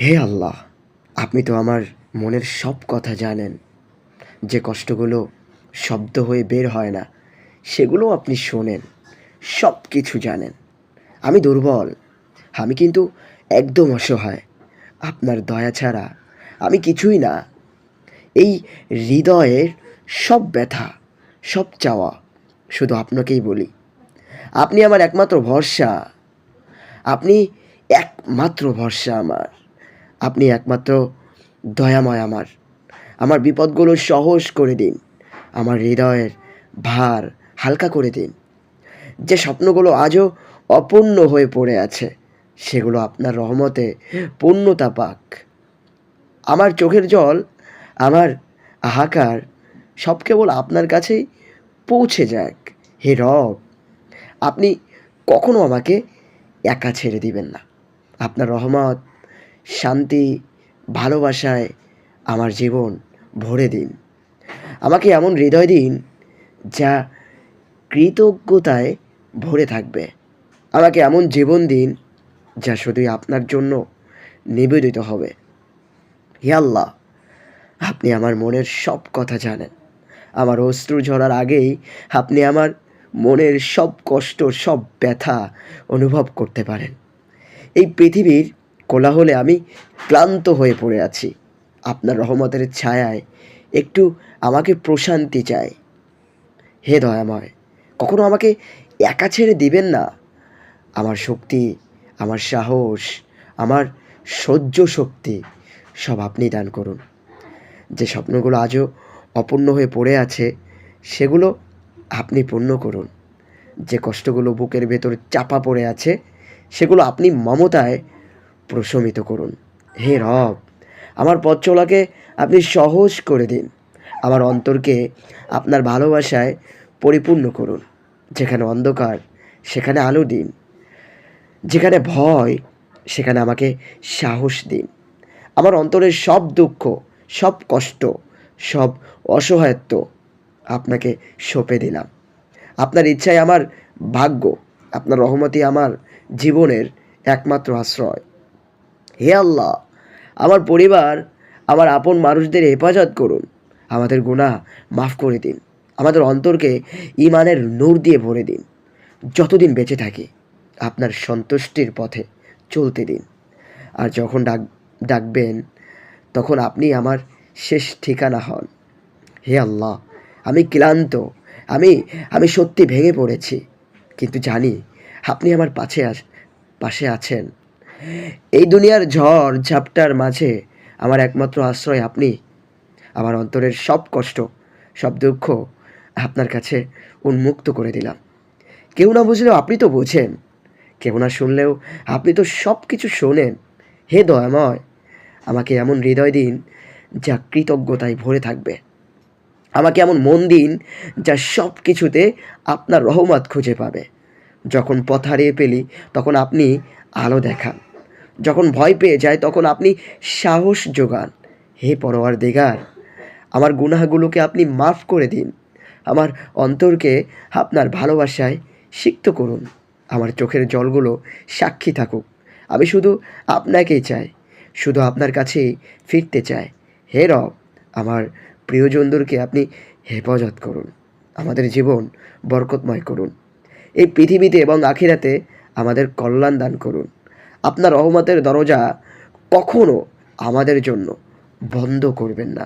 হে আল্লাহ, আপনি তো আমার মনের সব কথা জানেন। যে কষ্টগুলো শব্দ হয়ে বের হয় না সেগুলো আপনি শোনেন সব কিছু জানেন। আমি দুর্বল, আমি কিন্তু একদম অসহায়। আপনার দয়া ছাড়া আমি কিছুই না। এই হৃদয়ের সব ব্যথা, সব চাওয়া শুধু আপনাকেই বলি। আপনি আমার একমাত্র ভরসা, আপনি একমাত্র ভরসা আমার। আপনি একমাত্র দয়াময় আমার। আমার বিপদগুলো সহজ করে দিন। আমার হৃদয়ের ভার হালকা করে দিন। যে স্বপ্নগুলো আজও অপূর্ণ হয়ে পড়ে আছে, সেগুলো আপনার রহমতে পূর্ণতা পাক। আমার চোখের জল, আমার হাহাকার সব কেবল আপনার কাছেই পৌঁছে যাক। হে রব, আপনি কখনো আমাকে একা ছেড়ে দিবেন না। আপনার রহমত শান্তি, ভালোবাসায় আমার জীবন ভরে দিন। আমাকে এমন হৃদয় দিন যা কৃতজ্ঞতায় ভরে থাকবে। আমাকে এমন জীবন দিন যা শুধুই আপনার জন্য নিবেদিত হবে। হে আল্লাহ, আপনি আমার মনের সব কথা জানেন। আমার অশ্রু ঝরার আগেই আপনি আমার মনের সব কষ্ট, সব ব্যথা অনুভব করতে পারেন। এই পৃথিবীর কোলাহলে আমি ক্লান্ত হয়ে পড়ে আছি। আপনার রহমতের ছায়ায় একটু আমাকে প্রশান্তি চাই। হে দয়াময়, কখনো আমাকে একা ছেড়ে দিবেন না? আমার শক্তি, আমার সাহস, আমার সহ্য শক্তি সব আপনি দান করুন। যে স্বপ্নগুলো আজও অপূর্ণ হয়ে পড়ে আছে, সেগুলো আপনি পূর্ণ করুন। যে কষ্টগুলো বুকের ভেতর চাপা পড়ে আছে, সেগুলো আপনি মমতায় প্রশমিত করুন। হে রব, আমার পথ চলাকে আপনি সহজ করে দিন। আমার অন্তরকে আপনার ভালোবাসায় পরিপূর্ণ করুন। যেখানে অন্ধকার, সেখানে আলো দিন। যেখানে ভয়, সেখানে আমাকে সাহস দিন। আমার অন্তরের সব দুঃখ, সব কষ্ট, সব অসহায়ত্ব আপনাকে সঁপে দিলাম। আপনার ইচ্ছাই আমার ভাগ্য, আপনার রহমতি আমার জীবনের একমাত্র আশ্রয়। হে আল্লাহ, আমার পরিবার, আমার আপন মানুষদের হেফাজত করুন। আমাদের গুণা মাফ করে দিন। আমাদের অন্তরকে ইমানের নূর দিয়ে ভরে দিন। যতদিন বেঁচে থাকি, আপনার সন্তুষ্টির পথে চলতে দিন। আর যখন ডাক, ডাকবেন, তখন আপনি আমার শেষ ঠিকানা হন। হে আল্লাহ, আমি ক্লান্ত, আমি আমি সত্যি ভেঙে পড়েছি। কিন্তু জানি, আপনি আমার পাশে আস, পাশে আছেন। এই দুনিয়ার ঝড় ঝাপটার মাঝে আমার একমাত্র আশ্রয় আপনি। আমার অন্তরের সব কষ্ট, সব দুঃখ আপনার কাছে উন্মুক্ত করে দিলাম। কেউ না বুঝলেও আপনি তো বোঝেন। কেউ না শুনলেও আপনি তো সব কিছু শোনেন। হে দয়াময়, আমাকে এমন হৃদয় দিন যা কৃতজ্ঞতায় ভরে থাকবে। আমাকে এমন মন দিন যা সব কিছুতে আপনার রহমত খুঁজে পাবে। যখন পথ হারিয়ে পেলি তখন আপনি আলো দেখান। যখন ভয় পেয়ে যায়, তখন আপনি সাহস যোগান। হে পরোয়ার দিগার আমার গুনাহগুলোকে আপনি মাফ করে দিন। আমার অন্তরকে আপনার ভালোবাসায় সিক্ত করুন। আমার চোখের জলগুলো সাক্ষী থাকুক। আমি শুধু আপনাকেই চাই, শুধু আপনার কাছেই ফিরতে চাই। হে রব, আমার প্রিয়জনদেরকে আপনি হেফাজত করুন। আমাদের জীবন বরকতময় করুন। এই পৃথিবীতে এবং আখিরাতে আমাদের কল্যাণ দান করুন। আপনার রহমতের দরজা কখনো আমাদের জন্য বন্ধ করবেন না।